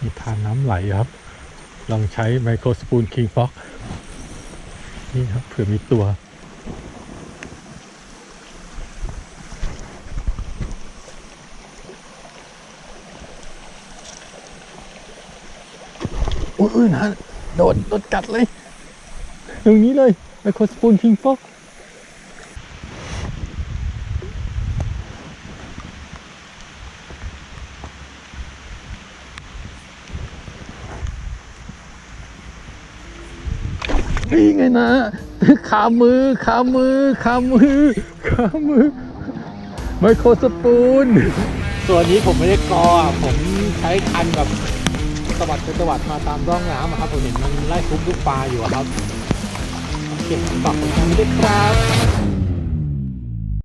มีทานน้ำไหลครับ ลองใช้ไมโครสปูนคิงฟ็อกนี่ครับเผื่อมีตัว อุ้ยนะโดนโดนกัดเลย ตรงนี้เลยไมโครสปูนคิงฟ็อก นี่ไงนะขามือขามือขามือขามือไมโครสปูนส่วนนี้ผมไม่ได้กออะผมใช้คันแบบสวัสดไปสวัสดมาตามร่องน้ำอะครับผมเห็นมันไล่ทุบลูกปลาอยู่ครับเก็บตอกตรงนี้ด้วยครับ